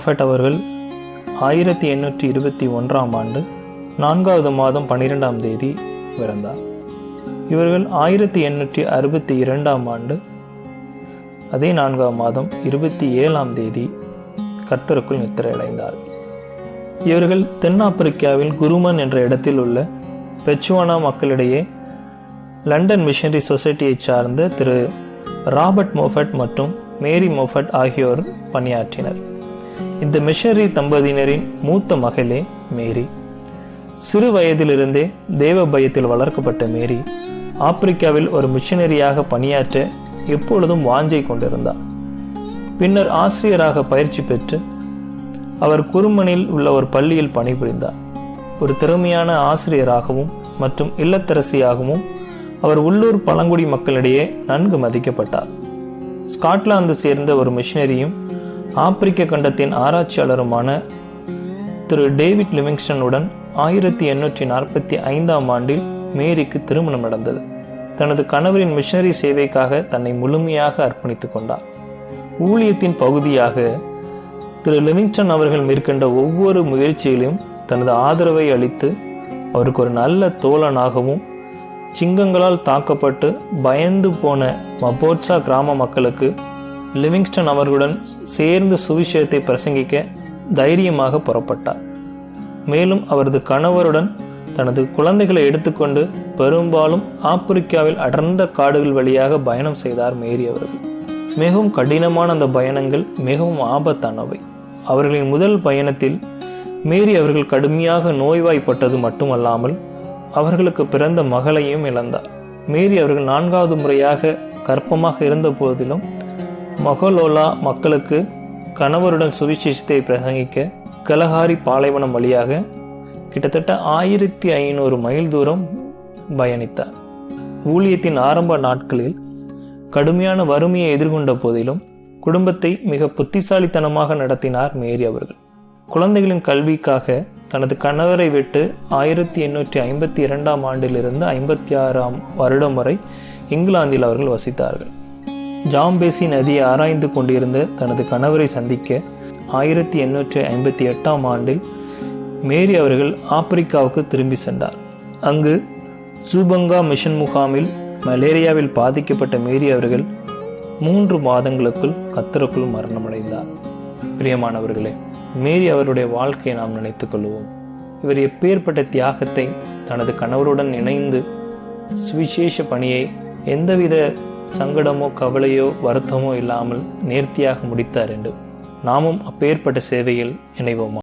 Buffet அவர்கள் ஆயிரத்தி எண்ணூற்றி இருபத்தி ஒன்றாம் ஆண்டு நான்காவது மாதம் பன்னிரெண்டாம் தேதி பிறந்தார். இவர்கள் ஆயிரத்தி எண்ணூற்றி அறுபத்தி இரண்டாம் ஆண்டு அதே நான்காம் மாதம் இருபத்தி ஏழாம் தேதி கர்த்தருக்குள் நித்திரையடைந்தார். இவர்கள் தென்னாப்பிரிக்காவில் குருமன் என்ற இடத்தில் உள்ள பெச்சுவானா மக்களிடையே லண்டன் மிஷனரி சொசைட்டியைச் சார்ந்த திரு ராபர்ட் மோஃபட் மற்றும் மேரி மோஃபட் ஆகியோர் பணியாற்றினர். இந்த மிஷனரி தம்பதியினரின் மூத்த மகளே மேரி. சிறு வயதிலிருந்தே தேவ பயத்தில் வளர்க்கப்பட்ட மேரி ஆப்பிரிக்காவில் ஒரு மிஷனரியாக பணியாற்ற எப்பொழுதும் வாஞ்சை கொண்டிருந்தார். பின்னர் ஆசிரியராக பயிற்சி பெற்று அவர் குருமனில் உள்ள ஒரு பள்ளியில் பணிபுரிந்தார். ஒரு திறமையான ஆசிரியராகவும் மற்றும் இல்லத்தரசியாகவும் அவர் உள்ளூர் பழங்குடி மக்களிடையே நன்கு மதிக்கப்பட்டார். ஸ்காட்லாந்து சேர்ந்த ஒரு மிஷினரியும் ஆப்பிரிக்க கண்டத்தின் ஆராய்ச்சியாளருமான திரு டேவிட் லிவிங்ஸ்டனுடன் ஆயிரத்தி எண்ணூற்றி நாற்பத்தி ஐந்தாம் ஆண்டில் மேரிக்கு திருமணம் நடந்தது. தனது கணவரின் மிஷனரி சேவைக்காக தன்னை முழுமையாக அர்ப்பணித்துக் கொண்டார். ஊழியத்தின் பகுதியாக திரு லிவிங்ஸ்டன் அவர்கள் மேற்கொண்ட ஒவ்வொரு முயற்சியிலும் தனது ஆதரவை அளித்து அவருக்கு ஒரு நல்ல தோழனாகவும் சிங்கங்களால் தாக்கப்பட்டு பயந்து போன மபோட்சா கிராம மக்களுக்கு லிவிங்ஸ்டன் அவர்களுடன் சேர்ந்து சுவிசேஷத்தை பிரசங்கிக்க தைரியமாக புறப்பட்டார். மேலும் அவரது கணவருடன் தனது குழந்தைகளை எடுத்துக்கொண்டு பெரும்பாலும் ஆப்பிரிக்காவில் அடர்ந்த காடுகள் வழியாக பயணம் செய்தார் மேரி அவர்கள். மிகவும் கடினமான அந்த பயணங்கள் மிகவும் ஆபத்தானவை. அவர்களின் முதல் பயணத்தில் மேரி அவர்கள் கடுமையாக நோய்வாய்ப்பட்டது மட்டுமல்லாமல் அவர்களுக்கு பிறந்த மகளையும் இழந்தார். மேரி அவர்கள் நான்காவது முறையாக கர்ப்பமாக இருந்த போதிலும் மொகலோலா மக்களுக்கு கணவருடன் சுவிசேஷத்தை பிரசங்கிக்க கலஹாரி பாலைவனம் வழியாக கிட்டத்தட்ட ஆயிரத்தி ஐநூறு மைல் தூரம் பயணித்தார். ஊழியத்தின் ஆரம்ப நாட்களில் கடுமையான வறுமையை எதிர்கொண்ட போதிலும் குடும்பத்தை மிக புத்திசாலித்தனமாக நடத்தினார் மேரி அவர்கள். குழந்தைகளின் கல்விக்காக தனது கணவரை விட்டு ஆயிரத்தி எண்ணூற்றி ஐம்பத்தி இரண்டாம் ஆண்டிலிருந்து ஐம்பத்தி ஆறாம் வருடம் வரை இங்கிலாந்தில் அவர்கள் வசித்தார்கள். ஜாம்பேசி நதியை ஆராய்ந்து கொண்டிருந்த தனது கணவரை சந்திக்க ஆயிரத்தி எண்ணூற்றி ஐம்பத்தி எட்டாம் ஆண்டில் மேரி அவர்கள் ஆப்பிரிக்காவுக்கு திரும்பி சென்றார். அங்கு ஜூபங்கா மிஷன் முகாமில் மலேரியாவில் பாதிக்கப்பட்ட மேரி அவர்கள் மூன்று மாதங்களுக்குள் கத்தருக்குள் மரணமடைந்தார். பிரியமானவர்களே மேரி அவருடைய வாழ்க்கையை நாம் நினைத்துக் கொள்வோம். இவர் எப்பேற்பட்ட தியாகத்தை தனது கணவருடன் இணைந்து சுவிசேஷ பணியை எந்தவித சங்கடமோ கவலையோ வருத்தமோ இல்லாமல் நேர்த்தியாக முடித்தார் என்று. நாமும் அப்பேற்பட்ட சேவையில் இணைவோமா?